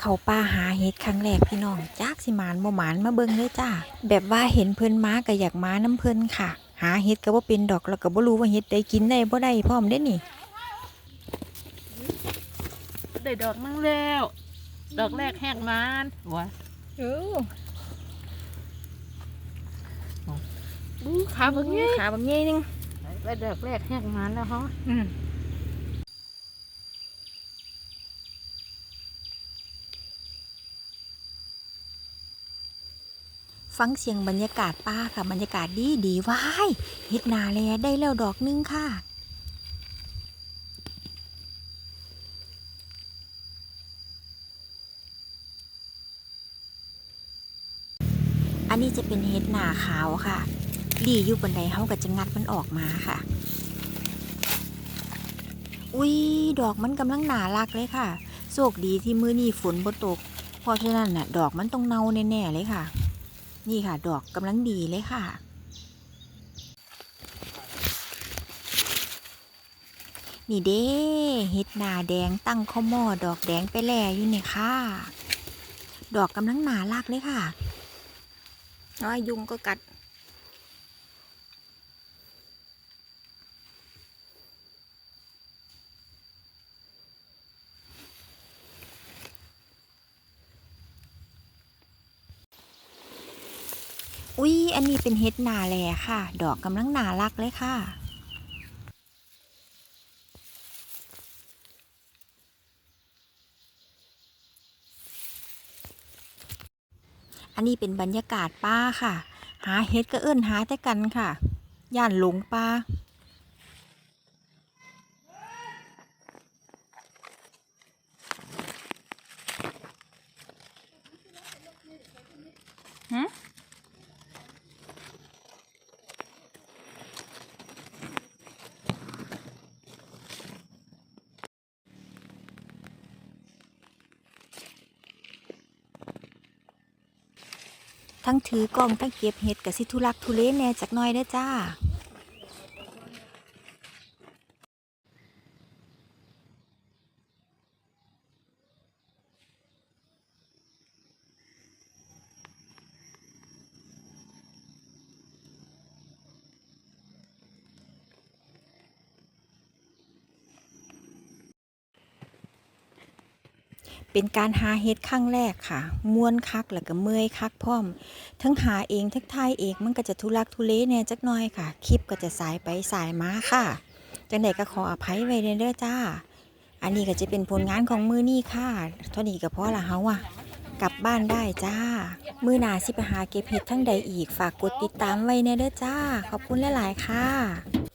เขาป่าหาเห็ดครั้งแรกพี่น้องจากสิหมานบ่หมานมาเบิ่งเลยจ้าแบบว่าเห็นเพิ่นมาก็อยากมาน้ำเพิ่นค่ะ หาเห็ดก็บ่เป็นดอกแล้วก็บ่รู้ว่าเห็ดได้กินได้บ่ได้พร้อมเด้นี่ได้ดอกมั่งแล้ว ดอกแรกแหกมานหัวเอออู้ขาเบิ่งนี่ขาบางใหญ่นึงได้ดอกแรกแหกมานแล้วฮะอืม ฟังเสียงบรรยากาศป่าค่ะ บรรยากาศดีดีว้ายเฮ็ดนาแลได้แล้วดอกหนึงค่ะอันนี้จะเป็นเฮ็ดหนาขาวค่ะ ดีอยู่บนใดเฮาก็จะงัดมันออกมาค่ะ อุ้ย ดอกมันกำลังหนารักเลยค่ะ โชคดีที่มือนี้ฝนบ่ตก เพราะฉะนั้นน่ะ ดอกมันต้องเน่าแน่ๆเลยค่ะ นี่ค่ะ ดอกกำลังดีเลยค่ะ นี่เด้เฮ็ดหนาแดงตั้งข้อมอดอกแดงไปแล่อยู่เนี่ยค่ะ ดอกกำลังหนาลักเลยค่ะน้อยยุงก็กัด อุ้ยอันนี้เป็นเฮ็ดนาแลค่ะ ดอกกำลังนารักเลยค่ะ อันนี้เป็นบรรยากาศป้าค่ะ หาเฮ็ดก็เอื้นหาแต่กันค่ะ ย่านหลงป้า ทั้งถือกล้องทั้งเก็บเห็ดกับสิทุลักทุเลแน่จักน้อยเด้อจ้า เป็นการหาเฮ็ดครั้งแรกค่ะม่วนคักแล้วก็เมื่อยคักพร้อม ทั้งหาเองทั้งทายเองมันก็จะทุลักทุเลแน่จักหน่อยค่ะ คลิปก็จะสายไปสายมาค่ะจังใดก็ขออภัยไว้เด้อจ้า อันนี้ก็จะเป็นผลงานของมือนี่ค่ะเท่านี้ก็พอละเฮาอะกลับบ้านได้จ้า มือหนาสิไปหาเก็บเห็ดทั้งใดอีกฝากกดติดตามไว้แน่เด้อจ้า ขอบคุณหลาย ๆ ค่ะ